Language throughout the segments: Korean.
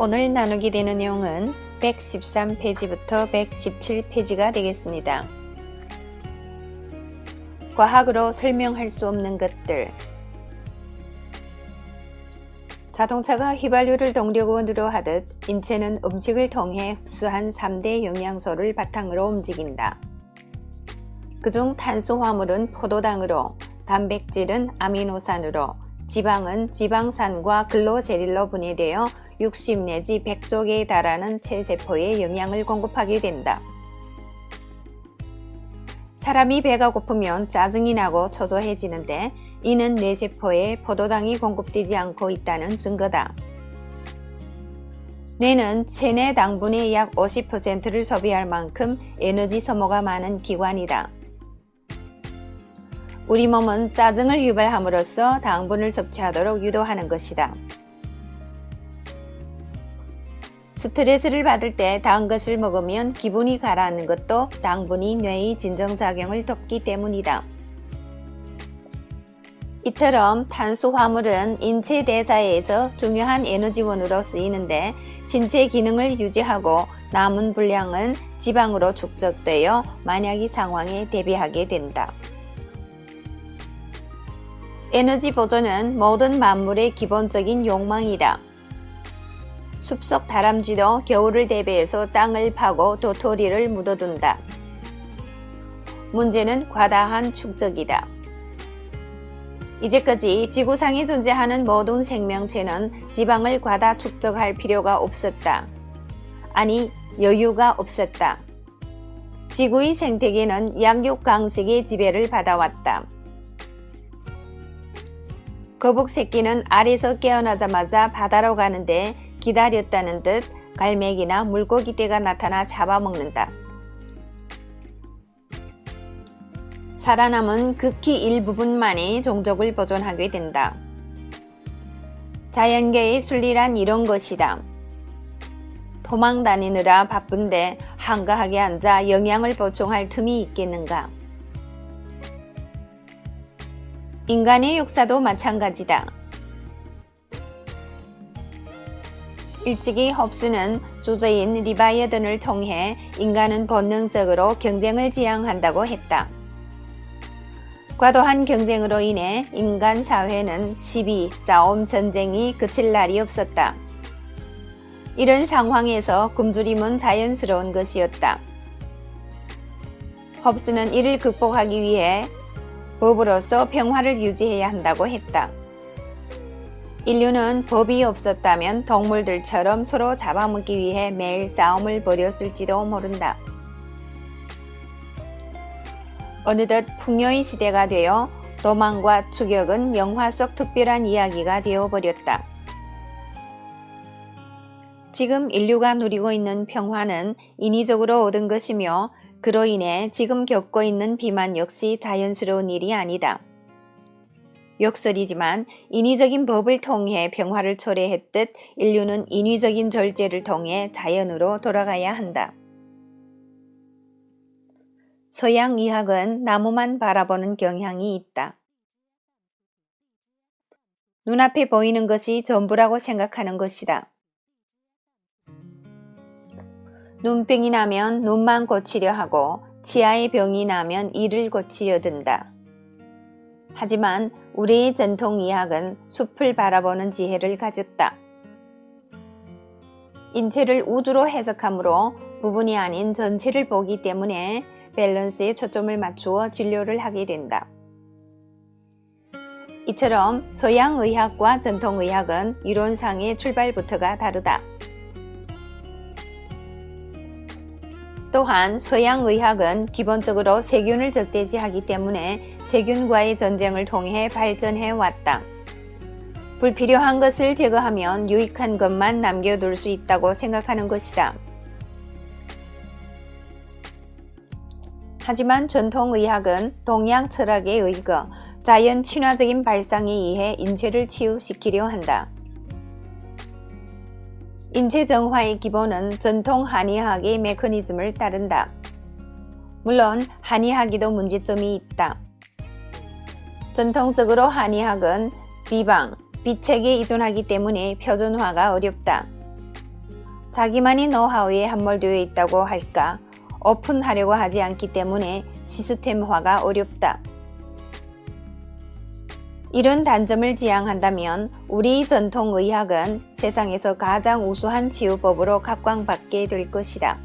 오늘 나누게 되는 내용은 113페이지부터 117페이지가 되겠습니다. 과학으로 설명할 수 없는 것들 자동차가 휘발유를 동력원으로 하듯 인체는 음식을 통해 흡수한 3대 영양소를 바탕으로 움직인다. 그중 탄수화물은 포도당으로, 단백질은 아미노산으로, 지방은 지방산과 글로제릴로 분해되어 60 내지 100조 개에 달하는 체세포에 영양을 공급하게 된다. 사람이 배가 고프면 짜증이 나고 초조해지는데 이는 뇌세포에 포도당이 공급되지 않고 있다는 증거다. 뇌는 체내 당분의 약 50%를 소비할 만큼 에너지 소모가 많은 기관이다. 우리 몸은 짜증을 유발함으로써 당분을 섭취하도록 유도하는 것이다. 스트레스를 받을 때 단 것을 먹으면 기분이 가라앉는 것도 당분이 뇌의 진정작용을 돕기 때문이다. 이처럼 탄수화물은 인체 대사에서 중요한 에너지원으로 쓰이는데 신체 기능을 유지하고 남은 분량은 지방으로 축적되어 만약의 상황에 대비하게 된다. 에너지 보존은 모든 만물의 기본적인 욕망이다. 숲속 다람쥐도 겨울을 대비해서 땅을 파고 도토리를 묻어둔다. 문제는 과다한 축적이다. 이제까지 지구상에 존재하는 모든 생명체는 지방을 과다 축적할 필요가 없었다. 아니, 여유가 없었다. 지구의 생태계는 양육 강식의 지배를 받아왔다. 거북 새끼는 알에서 깨어나자마자 바다로 가는데 기다렸다는 듯 갈매기나 물고기 떼가 나타나 잡아먹는다. 살아남은 극히 일부분만이 종족을 보존하게 된다. 자연계의 순리란 이런 것이다. 도망 다니느라 바쁜데 한가하게 앉아 영양을 보충할 틈이 있겠는가? 인간의 역사도 마찬가지다. 일찍이 홉스는 주제인 리바이어든을 통해 인간은 본능적으로 경쟁을 지향한다고 했다. 과도한 경쟁으로 인해 인간 사회는 시비, 싸움, 전쟁이 그칠 날이 없었다. 이런 상황에서 굶주림은 자연스러운 것이었다. 홉스는 이를 극복하기 위해 법으로서 평화를 유지해야 한다고 했다. 인류는 법이 없었다면 동물들처럼 서로 잡아먹기 위해 매일 싸움을 벌였을지도 모른다. 어느덧 풍요의 시대가 되어 도망과 추격은 영화 속 특별한 이야기가 되어버렸다. 지금 인류가 누리고 있는 평화는 인위적으로 얻은 것이며 그로 인해 지금 겪고 있는 비만 역시 자연스러운 일이 아니다. 역설이지만 인위적인 법을 통해 평화를 초래했듯 인류는 인위적인 절제를 통해 자연으로 돌아가야 한다. 서양 의학은 나무만 바라보는 경향이 있다. 눈앞에 보이는 것이 전부라고 생각하는 것이다. 눈병이 나면 눈만 고치려 하고 치아의 병이 나면 이를 고치려 든다. 하지만 우리의 전통 의학은 숲을 바라보는 지혜를 가졌다. 인체를 우주로 해석함으로 부분이 아닌 전체를 보기 때문에 밸런스에 초점을 맞추어 진료를 하게 된다. 이처럼 서양 의학과 전통 의학은 이론상의 출발부터가 다르다. 또한 서양 의학은 기본적으로 세균을 적대지하기 때문에 세균과의 전쟁을 통해 발전해 왔다. 불필요한 것을 제거하면 유익한 것만 남겨둘 수 있다고 생각하는 것이다. 하지만 전통 의학은 동양 철학에 의거 자연 친화적인 발상에 의해 인체를 치유시키려 한다. 인체 정화의 기본은 전통 한의학의 메커니즘을 따른다. 물론 한의학에도 문제점이 있다. 전통적으로 한의학은 비방, 비책에 의존하기 때문에 표준화가 어렵다. 자기만이 노하우에 함몰되어 있다고 할까 오픈하려고 하지 않기 때문에 시스템화가 어렵다. 이런 단점을 지향한다면 우리 전통 의학은 세상에서 가장 우수한 치유법으로 각광받게 될 것이다.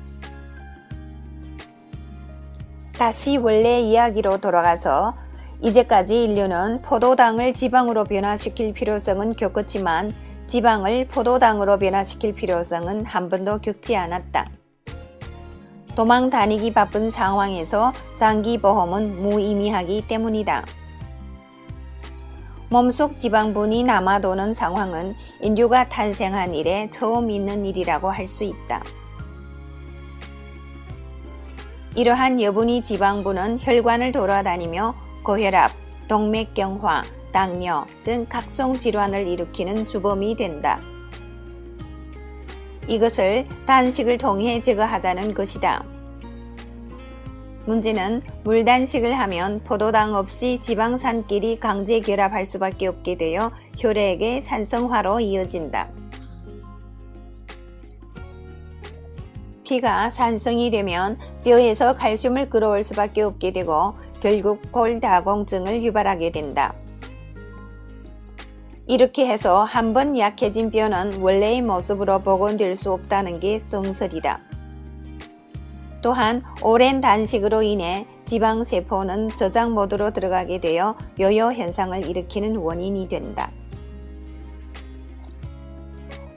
다시 원래 이야기로 돌아가서 이제까지 인류는 포도당을 지방으로 변화시킬 필요성은 겪었지만 지방을 포도당으로 변화시킬 필요성은 한 번도 겪지 않았다. 도망 다니기 바쁜 상황에서 장기 보험은 무의미하기 때문이다. 몸속 지방분이 남아도는 상황은 인류가 탄생한 이래 처음 있는 일이라고 할 수 있다. 이러한 여분이 지방분은 혈관을 돌아다니며 고혈압, 동맥경화, 당뇨 등 각종 질환을 일으키는 주범이 된다. 이것을 단식을 통해 제거하자는 것이다. 문제는 물 단식을 하면 포도당 없이 지방산끼리 강제 결합할 수밖에 없게 되어 혈액의 산성화로 이어진다. 피가 산성이 되면 뼈에서 칼슘을 끌어올 수밖에 없게 되고 결국 골다공증을 유발하게 된다. 이렇게 해서 한 번 약해진 뼈는 원래의 모습으로 복원될 수 없다는 게 정설이다. 또한 오랜 단식으로 인해 지방세포는 저장 모드로 들어가게 되어 요요 현상을 일으키는 원인이 된다.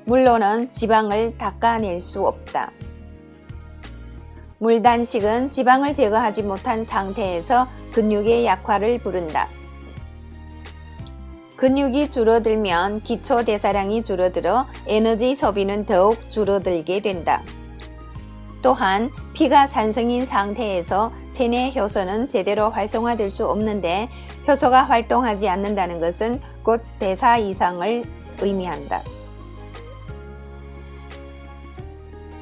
물로는 지방을 닦아낼 수 없다. 물단식은 지방을 제거하지 못한 상태에서 근육의 약화를 부른다. 근육이 줄어들면 기초 대사량이 줄어들어 에너지 소비는 더욱 줄어들게 된다. 또한 피가 산성인 상태에서 체내 효소는 제대로 활성화될 수 없는데 효소가 활동하지 않는다는 것은 곧 대사 이상을 의미한다.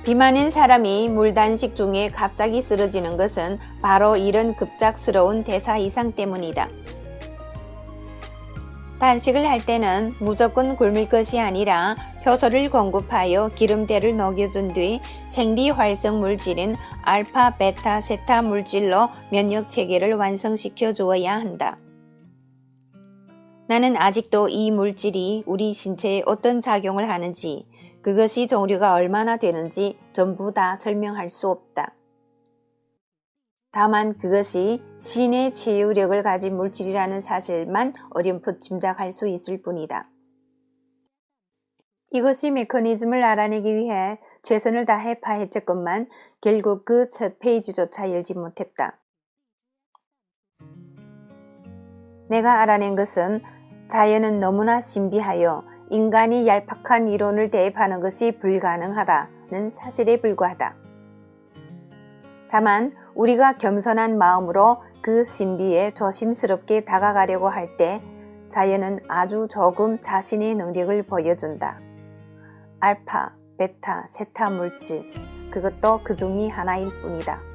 비만인 사람이 물단식 중에 갑자기 쓰러지는 것은 바로 이런 급작스러운 대사 이상 때문이다. 단식을 할 때는 무조건 굶을 것이 아니라 효소를 공급하여 기름때를 녹여준 뒤 생리 활성 물질인 알파, 베타, 세타 물질로 면역 체계를 완성시켜 주어야 한다. 나는 아직도 이 물질이 우리 신체에 어떤 작용을 하는지, 그것이 종류가 얼마나 되는지 전부 다 설명할 수 없다. 다만 그것이 신의 치유력을 가진 물질이라는 사실만 어렴풋 짐작할 수 있을 뿐이다. 이것이 메커니즘을 알아내기 위해 최선을 다해 파헤쳤건만 결국 그 첫 페이지조차 열지 못했다. 내가 알아낸 것은 자연은 너무나 신비하여 인간이 얄팍한 이론을 대입하는 것이 불가능하다는 사실에 불과하다. 다만 우리가 겸손한 마음으로 그 신비에 조심스럽게 다가가려고 할 때 자연은 아주 조금 자신의 능력을 보여준다. 알파, 베타, 세타 물질, 그것도 그 중이 하나일 뿐이다.